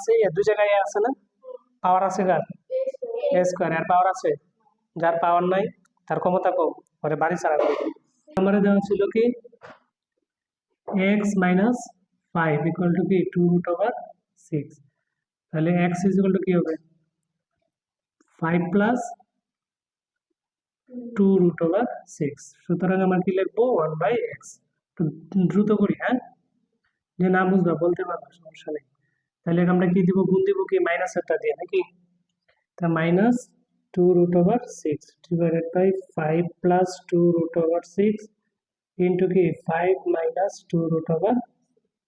আছে এ দুই জায়গায় আছে না? পাওয়ার আছে কার? এ স্কোয়ার এর পাওয়ার আছে? যার পাওয়ার নাই, তার ক্ষমতা কম পরে বাড়ি ছাড়া আমারে দেওয়া ছিল কি? X minus five equal to কি? টু রুট ওভার সিক্স তাহলে এক্স ইজ ইকুয়াল টু কি হবে? Five plus two root over six সুতরাং আমরা কি লিখব? ওয়ান বাই এক্স দ্রুত করি হ্যাঁ? যে না বুঝবা, বলতে পারব, সমস্যা নেই। তাহলে আমরা কি দিব? গুণ দিব কি? মাইনাস একটা দিয়ে, নাকি? তা minus two root over six divided by five plus two root over six into কি? Five minus two root over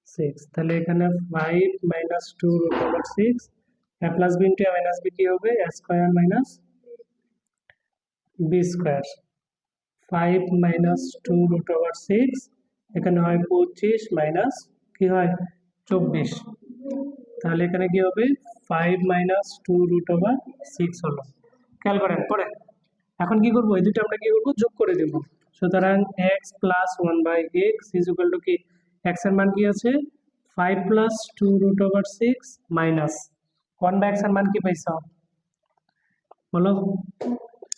six তাহলে এখানে five minus two root over six A plus B into A minus B কি হবে? A square minus B square five minus two root over six এখানে হয় পঁচিশ minus কি হয়? চব্বিশ। তাহলে এখানে কি হবে? Five minus two root over six হলো। খেয়াল করেন পরে এখন কি করব? এই দুটো আমরা কি করব? যোগ করে দেবো। সুতরাং x plus one by x is equal to কি? এক্সের মান কি আছে? Five plus two root over six minus one by এক্সের মান কি পাইছ? বলো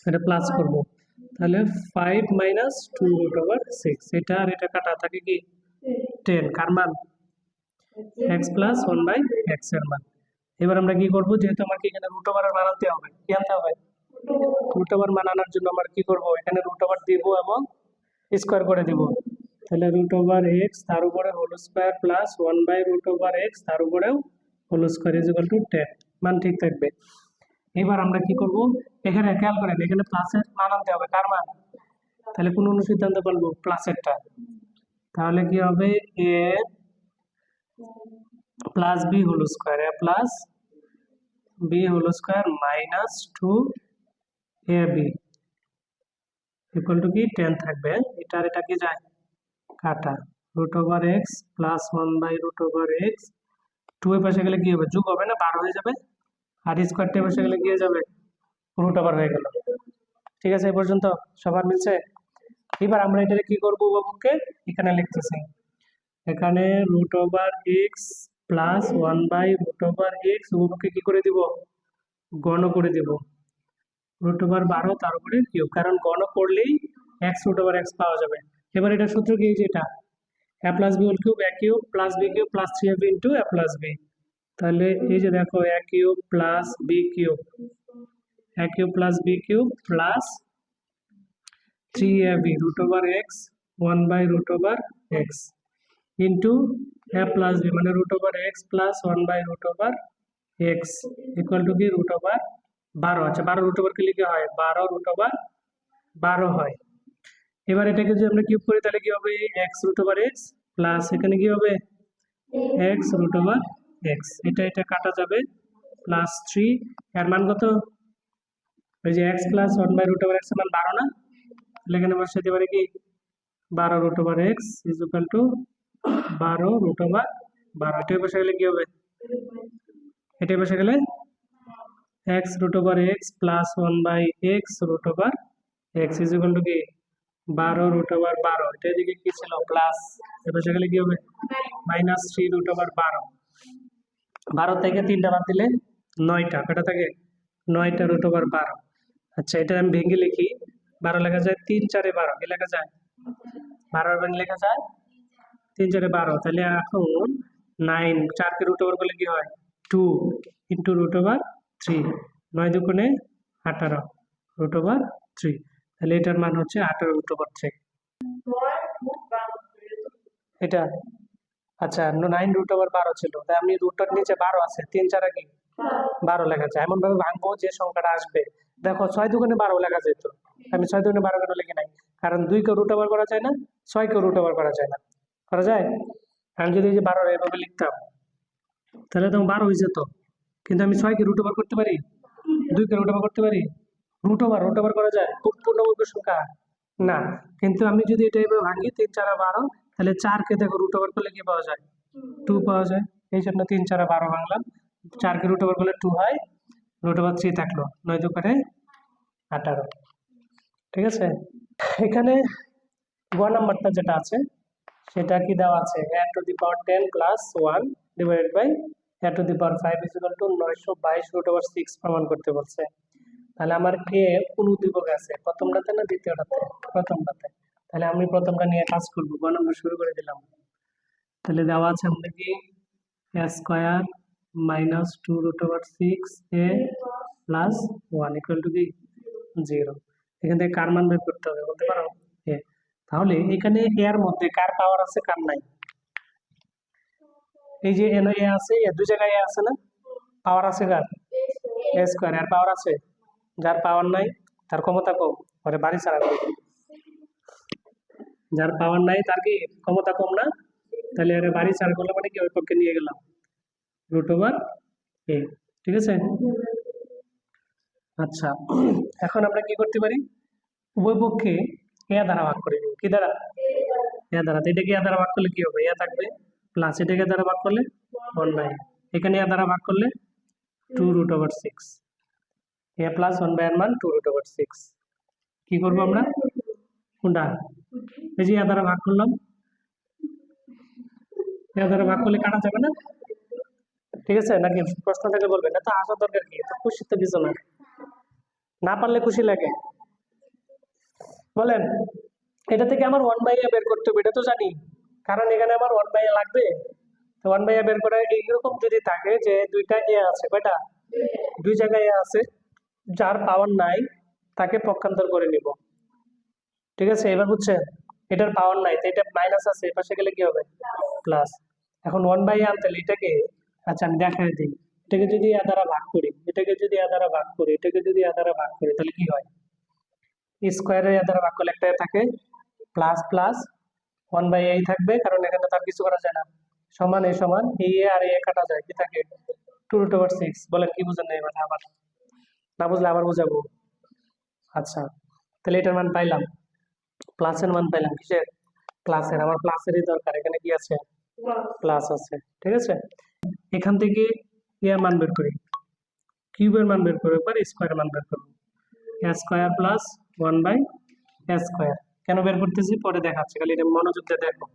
এটা প্লাস করব। তাহলে five minus two root over six এটা আর এটা কাটা থাকে কি? টেন কার মান? এক্স প্লাস ওয়ান বাই এক্সের মান। এবার আমরা কি করব? যেহেতু আমাকে এখানে রুট ওভার মান হবে, কি আনতে হবে? রুট ওভার মান আনার জন্য আমরা কি করব? এখানে রুট ওভার দিব এবং স্কোয়ার করে দিব। তাহলে রুট ওভার এক্স তার উপরে whole square plus one by root over x তার উপরেও whole square is equal to ten মান ঠিক থাকবে। এবার আমরা কি করব? এখানে খেয়াল করেন, এখানে প্লাসের মান আনতে হবে। কার মান? তাহলে কোন অনুসিদ্ধান্ত বলব প্লাসেরটা তাহলে কি হবে? A plus B whole square, A plus B whole square minus two A B. Two কি? টেন থাকবে। এটা এটা কি যায়? কাটা। Root over x plus one by root over x. Two এর পাশে গেলে কি হবে? যোগ হবে না? বার হয়ে যাবে? আর স্কোয়ারটা বসে গেলে গিয়ে যাবে? রুট ওভার হয়ে গেল। ঠিক আছে, এই পর্যন্ত? সবার মিলছে? এবার আমরা এটা কি করব বাবুকে? এখানে লিখতেছি। এখানে root over x plus one by root over x বাবুকে কি করে দিব? গণ করে দিব। রুট ওভার বারো তার উপরে কিউব কারণ গণ করলেই এক্স রুট ওভার এক্স পাওয়া যাবে। এবার এটা সূত্র কি যেটা A plus B whole cube A cube plus B cube plus three A B into A plus B তাহলে এই যে দেখো A cube plus B cube A cube plus B cube plus three A B root over x one by root over x into A plus B মানে root over x plus one by root over x equal to কি root over বারো। আচ্ছা বারো root ওভারকে লিখে হয়? বারো root over বারো হয়। এবার এটাকে যদি আমরা কিউব করি, তাহলে কি হবে? X root over x plus এখানে কি হবে? এক্স রুট ওভার এক্স এটা এটা কাটা যাবে প্লাস থ্রি এর মান কত? ওই যে x plus one by root over x মান বারো না? তাহলে এখানে বসাতে পারে কি? বারো root over x is equal to বারো রুট ওভার বারো। এটা বসে গেলে কি হবে? এটা বসে গেলে x root over x plus one by x root over x is equal to কি? বারো রুট ওভার বারো। এটা এদিকে কি ছিল? প্লাস এ বসে গেলে কি হবে? মাইনাস থ্রি রুট ওভার বারো। বারো থেকে তিনটা বাদ দিলে নয়টা। কটা থাকে? নয়টা রুট ওভার বারো। আচ্ছা এটা আমি ভেঙে লিখি। বারো লেখা যায় তিন চারে বারো। কি লেখা যায়? বারো লেখা যায় তিন চারে বারো, তাহলে এখন নাইন চারকে রুট ওভার করলে কি হয়? Two into root over three নয় দুগুণে আঠারো রুট ওভার থ্রি তাহলে এটার মান হচ্ছে আঠারো রুট ওভার থ্রি এটা? আচ্ছা নাইন রুট ওভার বারো ছিল, তাই আমি রুটটার নিচে বারো আছে, তিন চারা কি বারো লেখা যায়। এমন ভাবে ভাঙবো যে সংখ্যাটা আসবে। দেখো, ছয় দুগুণে বারো লেখা যেত। আমি ছয় দুগুণে বারো কেন লিখি নাই? কারণ দুই কেউ রুট ওভার করা যায় না ছয় কেউ রুট ওভার করা যায় না। করা যায়? আমি যদি এই যে বারো এভাবে লিখতাম, তাহলে তো বারো হয়ে যেত। কিন্তু আমি ছয়কে রুট ওভার করতে পারি? দুইকে রুট ওভার করতে পারি? রুট ওভার রুট ওভার করা যায়? খুব পূর্ণবর্গ সংখ্যা? না। কিন্তু আমি যদি এটা এভাবে ভাঙি, তিন চারা বারো, তাহলে চারকে দেখো রুট ওভার করলে কি পাওয়া যায়? টু পাওয়া যায়। এই জন্য তিন চারা বারো ভাঙলাম। চারকে রুট ওভার করলে টু হয়। রুট ওভার থ্রি থাকল। নয় দোকানে আঠারো। ঠিক আছে? এখানে গ নাম্বারটা যেটা আছে সেটা কি দেওয়া আছে? A to the power ten plus one divided by a to the power five is equal to নয়শো বাইশ রুট ওভার সিক্স প্রমাণ করতে বলছে। তাহলে আমার কে কোন উদ্দীপক আছে, প্রথমটাতে না দ্বিতীয়টাতে? প্রথমটাতে। তাহলে আমি প্রথমটা নিয়ে কাজ করব গ শুরু করে দিলাম। তাহলে দেওয়া আছে আমাদের কি? Square minus two root over six a plus one equal to কি জিরো এখান থেকে কার মান বের করতে হবে, বলতে পারো? এ তাহলে এখানে এর মধ্যে কার পাওয়ার আছে, কার নাই? এই যে এন এ আছে, এ দুই জায়গায় আছে না? পাওয়ার আছে কার? এ স্কোয়ার এর পাওয়ার আছে? যার পাওয়ার নাই, তার ক্ষমতা কম। ওরে বাড়ি ছাড়া যার পাওয়ার নাই, তার কি ক্ষমতা কম না? তাহলে এর বাড়ি ছাড়া করলে মানে কি? ওই পক্ষে নিয়ে গেলাম। রুট ওভার এ ঠিক আছে? আচ্ছা এখন আমরা কি করতে পারি? উভয় পক্ষে এ দ্বারা ভাগ করে দিব কি দ্বারা? এ দ্বারা। এটাকে এ দ্বারা ভাগ করলে কি হবে? এ থাকবে প্লাস এটাকে দ্বারা ভাগ করলে ওয়ান বাই এখানে এ দ্বারা ভাগ করলে two root over six a plus one by মান টু রুট ওভার সিক্স কি করব আমরা? কোনটা এই যে এ দ্বারা ভাগ করলাম। এ দ্বারা ভাগ করলে কাটা যাবে না? ঠিক আছে? নাকি প্রশ্ন থেকে বলবেন না? তো আসার দরকার কি? তো খুশি তো কিছু না না পারলে খুশি লাগে। বলেন, এটা থেকে আমার ওয়ান বাই বের করতে হবে, এটা তো জানি। কারণ এখানে আমার ওয়ান বাই লাগবে। তো ওয়ান বাই বের করে এইরকম যদি থাকে যে দুইটা এ আছে, কয়টা? দুই জায়গায় এ আছে, যার পাওয়ার নাই, তাকে পক্ষান্তর করে নিব। ঠিক আছে? এবার বুঝছেন এটার পাওয়ার নাই, তো এটা মাইনাস আছে, এপাশে গেলে কি হবে? প্লাস এখন ওয়ান বাই আনতে হলে এটাকে আচ্ছা আমি দেখাই দিই। এটাকে যদি এ দ্বারা ভাগ করি, এটাকে যদি এ দ্বারা ভাগ করি, এটাকে যদি এ দ্বারা ভাগ করি, তাহলে কি হয়? স্কোয়ারে এ দ্বারা ভাগ করলে থাকে প্লাস প্লাস ওয়ান বাই এই থাকবে, কারণ এখানে তার কিছু করা যায় না। সমান এই সমান, এ আর এ কাটা যায় কি থাকে টু রুট ওভার সিক্স বলেন কি বুঝেন না এবার আবার? না বুঝলে আবার বুঝাবো। আচ্ছা তাহলে এটার মান পাইলাম। প্লাসের মান পাইলাম কিসের? প্লাসের আমার প্লাসেরই দরকার, এখানে কি আছে? প্লাস আছে, ঠিক আছে? এখান থেকে ইয়ার মান বের করি। কিউবের মান বের করব, একবার স্কোয়ারের মান বের করব। Square plus one by square কেন বের করতেছি? পরে দেখাচ্ছি, খালি এটা মনোযোগ দিয়ে দেখো।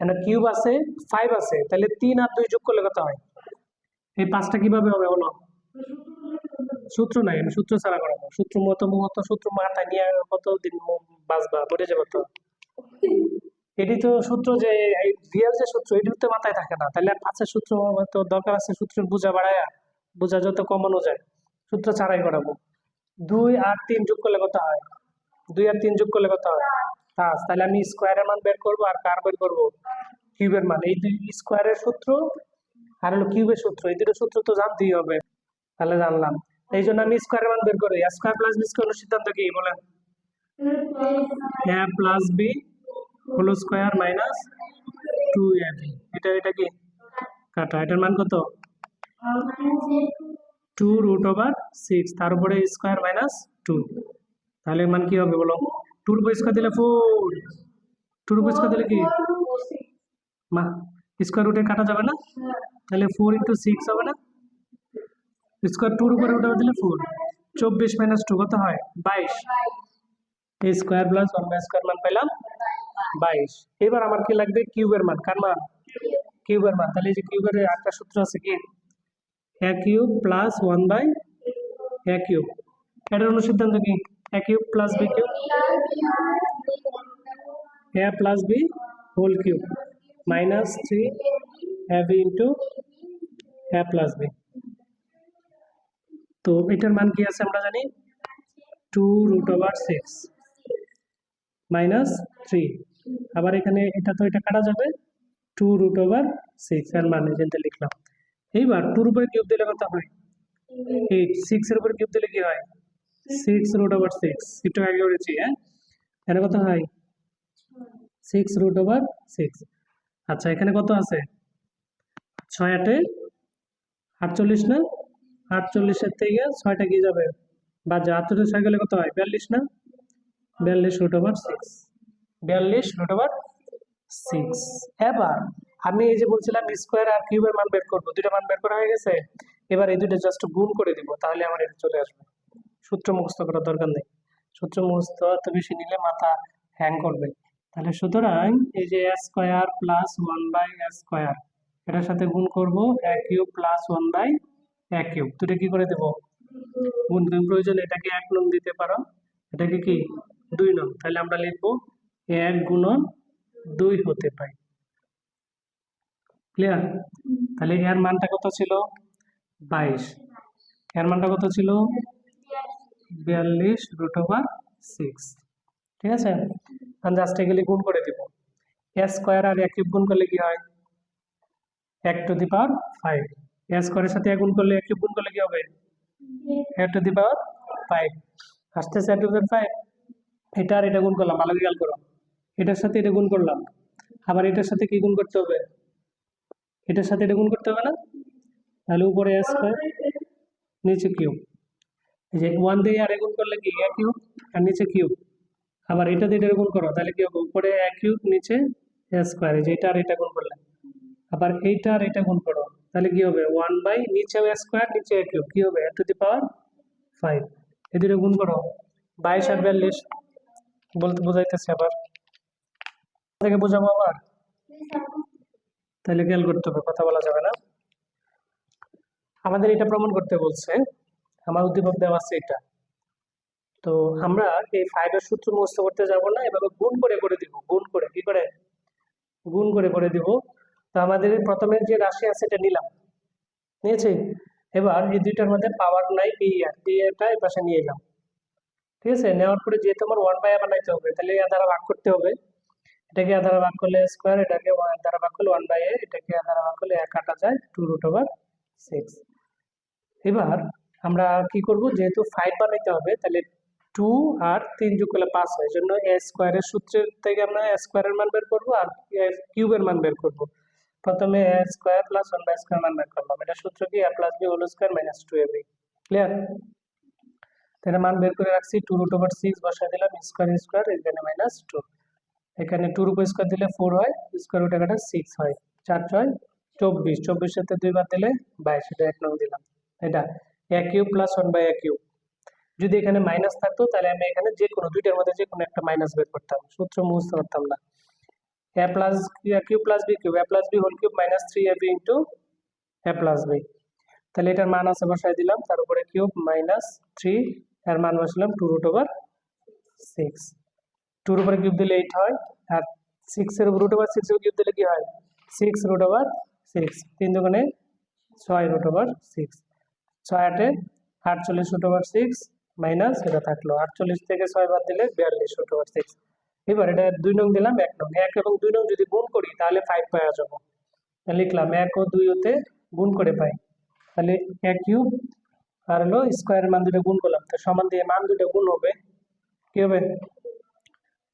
এখানে কিউব আছে ফাইভ আছে, তাহলে তিন আর দুই যোগ করলে কত হয়? এই পাঁচটা কীভাবে হবে বলো? সূত্র নাই, আমি সূত্র ছাড়া করাবো। সূত্র মতো মতো, সূত্র মাথায় নিয়ে কতদিন বাঁচবা? মরে যাব তো। এটি তো সূত্র যে রিয়েল যে সূত্র এটি তো মাথায় থাকে না। তাহলে পাঁচের সূত্র তো দরকার আছে সূত্রের বোঝা বাড়ায়া? বোঝা যত কমানো যায়। সূত্র ছাড়াই করাবো। দুই আর তিন যোগ করলে কত হয়? দুই আর তিন যোগ করলে কত হয়? পাঁচ। তাহলে আমি স্কোয়ারের মান বের করব আর কার বের করব? কিউবের মান। এই দুই স্কোয়ারের সূত্র আর হলো কিউবের সূত্র। এই দুটো সূত্র তো জানতেই হবে। তাহলে জানলাম। এই জন্য আমি স্কোয়ারের মান বের করি। স্কোয়ার প্লাস বি স্কোয়ার সিদ্ধান্ত কি? বলেন। A plus b whole square minus two a b এটা এটা কি? কাটা। এটার মান কত? টু রুট ওভার সিক্স তার উপরে স্কোয়ার মাইনাস টু তাহলে মান কি হবে বলো টুর উপর স্কোয়ার দিলে ফোর টুর উপর স্কোয়ার দিলে কি মা স্কোয়ার রুটে কাটা যাবে না তাহলে ফোর ইন্টু সিক্স হবে না স্কোয়ার টুর উপরে উঠে দিলে ফোর চব্বিশ মাইনাস টু কত হয় বাইশ এই square plus one by square মান পেলাম বাইশ এবার আমার কি লাগবে কিউবের মান কার মান কিউবের মান তাহলে এই যে কিউবের একটা সূত্র আছে কি a cube plus one by a cube এটার অনুসিদ্ধান্ত কি? A cube plus b cube. A plus b whole cube. Minus three a b into a plus b. তো এটার মান কি আছে আমরা জানি? Two root over six minus three. আবার এখানে এটা তো এটা কাটা যাবে। টু রুট ওভার সিক্স এর মান যেটা লিখলাম। এইবার টুর উপরে কিউব দিলে কত হয়? এইট সিক্স এর উপরে কিউব দিলে কি হয়? সিক্স রুট ওভার সিক্স একটু আগে করেছি হ্যাঁ? এখানে কত হয়? সিক্স রুট ওভার সিক্স আচ্ছা এখানে কত আছে? ছয় আটে আটচল্লিশ না? আটচল্লিশের থেকে ছয়টা কি যাবে? বা যা, আটচল্লিশ ছয় গেলে কত হয়? বিয়াল্লিশ না? বিয়াল্লিশ রুট ওভার সিক্স বিয়াল্লিশ রুট ওভার সিক্স এবার আমি এই যে বলছিলাম স্কোয়ার আর কিউবের মান বের করব, দুইটা মান বের করা হয়ে গেছে, এবার এই দুইটা জাস্ট গুণ করে দিব, তাহলে আমার এটা চলে আসবে। সূত্র মুখস্থ করার দরকার নেই। সূত্র মুখস্থ এত বেশি নিলে মাথা হ্যাং করবে। তাহলে সুতরাং এই যে a square plus one by a square এটার সাথে গুণ করব a cube plus one by a cube দুটো কি করে দেবো? গুণ প্রয়োজন, এটাকে এক নং দিতে পারো। এটাকে কি? দুই নং। তাহলে আমরা লিখব এক গুণন দুই হতে পাই ক্লিয়ার তাহলে এর মানটা কত ছিল? বাইশ। এর মানটা কত ছিল? বিয়াল্লিশ রুট ওভার সিক্স ঠিক আছে? আমি জাস্ট এগুলি গুণ করে দিব। এ স্কোয়ার আর এক গুণ করলে কি হয়? এক টু দি পাওয়ার ফাইভ এ স্কোয়ারের সাথে এক গুণ করলে এক গুণ করলে কি হবে? A to the power five আসতেছে টু দি ফাইভ এটা আর এটা গুণ করলাম, ভালো খেয়াল করো। এটার সাথে এটা গুণ করলাম। আবার এটার সাথে কি গুণ করতে হবে? এটার সাথে এটা গুণ করতে হবে না। তাহলে উপরে এ স্কোয়ার নিচে কিউব এই যে ওয়ান দিয়ে আর গুণ করলে কি? এ কিউব আর নিচে কিউব আবার এটা দিয়ে এটা গুণ করো, তাহলে কি হবে? উপরে এ কিউব নিচে এ স্কোয়ার এই যে এটা আর এটা গুণ করলে। আবার এইটা আর এটা গুণ করো, তাহলে কি হবে? ওয়ান বাই নিচে স্কোয়ার নিচে এ কিউব কি হবে? A to the power five এই গুণ করো। বাইশ আর বিয়াল্লিশ। বলতে বোঝাইতেছে আবার। থেকে বোঝাবো আবার? তাহলে খেয়াল করতে হবে, কথা বলা যাবে না। আমাদের এটা প্রমাণ করতে বলছে, আমার উদ্দীপক দেওয়া আছে এটা। তো আমরা এই ফাইভের সূত্র মুখস্থ করতে যাব না, এভাবে গুণ করে করে দিব, গুণ করে, কি করে? গুণ করে করে দিব। তো আমাদের প্রথমে যে রাশি আছে এটা নিলাম, নিয়েছি? এবার এই দুইটার মধ্যে পাওয়ার নাই আর এটা এই পাশে নিয়ে এলাম। ঠিক আছে? নেওয়ার পরে যেহেতু আমার ওয়ান বাই বানাইতে হবে, তাহলে এ দ্বারা ভাগ করতে হবে। এটাকে দ্বারা ভাগ করলে স্কোয়ার এটাকে ওয়ান দ্বারা ভাগ করলে ওয়ান বাই এ এটাকে দ্বারা ভাগ করলে এক কাটা যায় টু রুট ওভার সিক্স এবার আমরা কি করব? যেহেতু ফাইভ বানাইতে হবে, তাহলে টু আর তিন যোগ করলে পাঁচ হয় জন্য এ স্কোয়ারের সূত্রের থেকে আমরা এ স্কোয়ারের মান বের করব আর কিউবের মান বের করব। প্রথমে a square plus one by square মান বের করলাম। এটা সূত্র কি? A plus b whole square minus two a b clear তাহলে মান বের করে রাখছি টু রুট ওভার সিক্স বসাই দিলাম স্কোয়ার স্কোয়ার এখানে মাইনাস টু এখানে টু রুট স্কোয়ার দিলে ফোর হয় স্কোয়ার রুট এখানে সিক্স হয়, চার ছয়, চব্বিশ চব্বিশ সাথে দুইবার দিলে বাইশ, এটা এক নং দিলাম, এটা a cube plus one by এক কিউব যদি এখানে মাইনাস থাকতো, তাহলে আমি এখানে যে কোনো দুইটার মধ্যে যে কোনো একটা মাইনাস বের করতাম, সূত্র মুছতে পারতাম না। A plus a cube plus b cube a plus b whole cube minus three a b into a plus b তাহলে এটার মান আছে বসাই দিলাম, তার উপরে কিউব মাইনাস থ্রি এর মান বসালাম টু রুট ওভার সিক্স টুর উপরে কিউব দিলে এইট হয়, আর সিক্সের রুট ওভার সিক্সের কিউব দিলে কি হয়? সিক্স রুট ওভার সিক্স তিন দোকানে ছয় রুট ওভার সিক্স ছয় আটে আটচল্লিশ রুট ওভার সিক্স মাইনাস এটা থাকল আটচল্লিশ থেকে ছয় বাদ দিলে বিয়াল্লিশ রুট ওভার সিক্স এবার এটা দুই নং দিলাম, এক নং। এক এবং দুই নং যদি গুণ করি, তাহলে ফাইভ পাওয়া যাব। লিখলাম এক ও দুই ওতে গুণ করে পাই। তাহলে এক কিউব আর হলো স্কোয়ারের মান দুটো গুণ করলাম, তো সমান দিয়ে মান দুটো গুণ হবে। কি হবে?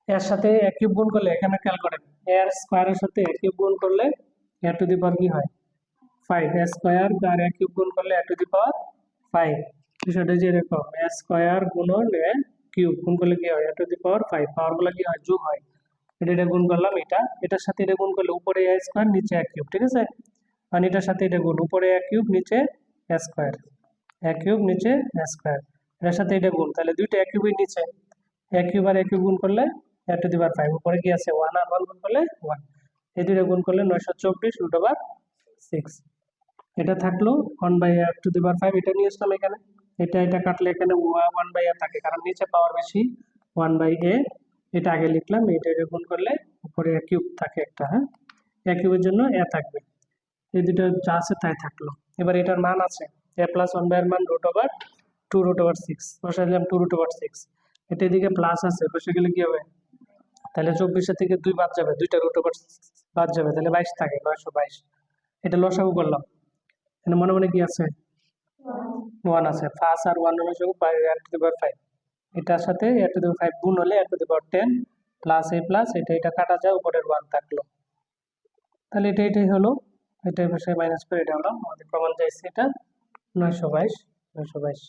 এর সাথে এক কিউব গুণ করলে, এখানে খেয়াল করেন এর স্কোয়ারের সাথে এক কিউব গুণ করলে এ টু দি পাওয়ার কি হয়? ফাইভ এ স্কোয়ার আর এক কিউব গুণ করলে এ টু দি পাওয়ার ফাইভ বিষয়টা যে এরকম এ স্কোয়ার গুণন এ কিউব গুণ করলে কি হয়? এ টু দি পাওয়ার ফাইভ পাওয়ারগুলো কি হয়? যোগ হয়। এটা এটা গুণ করলাম, এটা। এটার সাথে এটা গুণ করলে উপরে এ স্কোয়ার নিচে এক কিউব ঠিক আছে? আর এটার সাথে এটা গুণ, উপরে এক কিউব নিচে এ স্কোয়ার এক কিউব নিচে এ স্কোয়ার এটার সাথে এটা গুণ, তাহলে দুইটা এক কিউবের নিচে। এক কিউব আর এক কিউব গুণ করলে এ টু দি পাওয়ার ফাইভ উপরে কি আছে? ওয়ান আর ওয়ান গুণ করলে ওয়ান এই দুটো গুণ করলে নয়শো চব্বিশ রুট ওভার সিক্স এটা থাকল one by a to the power five এটা নিয়ে আসলাম এখানে। এটা এটা কাটলে এখানে ওয়ান বাই এ থাকে। কারণ নিচে পাওয়ার বেশি ওয়ান বাই এ এটা আগে লিখলাম, এটা গুণ করলে উপরে এ কিউব থাকে একটা হ্যাঁ? এ কিউবের জন্য এ থাকবে। এই দুটো যা আছে তাই থাকল। এবার এটার মান আছে। এ প্লাস ওয়ান বাই এর মান root over two root over six বসে দিলাম টু রুট ওভার সিক্স এটা এদিকে প্লাস আছে। বসে গেলে কি হবে? তাহলে চব্বিশের থেকে দুই বাদ যাবে দুইটা রুট ওভার বাদ যাবে তাহলে বাইশ থাকে নয়শো বাইশ। এটা লসাগু করলাম। এখানে মনে মনে কি আছে? ওয়ান আছে। ফার্স্ট আর ওয়ান লসাগু এর টু দি পাওয়ার ফাইভ এটার সাথে এর টু দি পাওয়ার ফাইভ গুণ হলে এর to the power ten plus a plus এটা এটা কাটা যায় উপরের ওয়ান থাকল। তাহলে এটা এটাই হলো। এটাই পাশে মাইনাস করে এটা হলো। আমাদের প্রমাণ চাইছে এটা নয়শো বাইশ নয়শো বাইশ।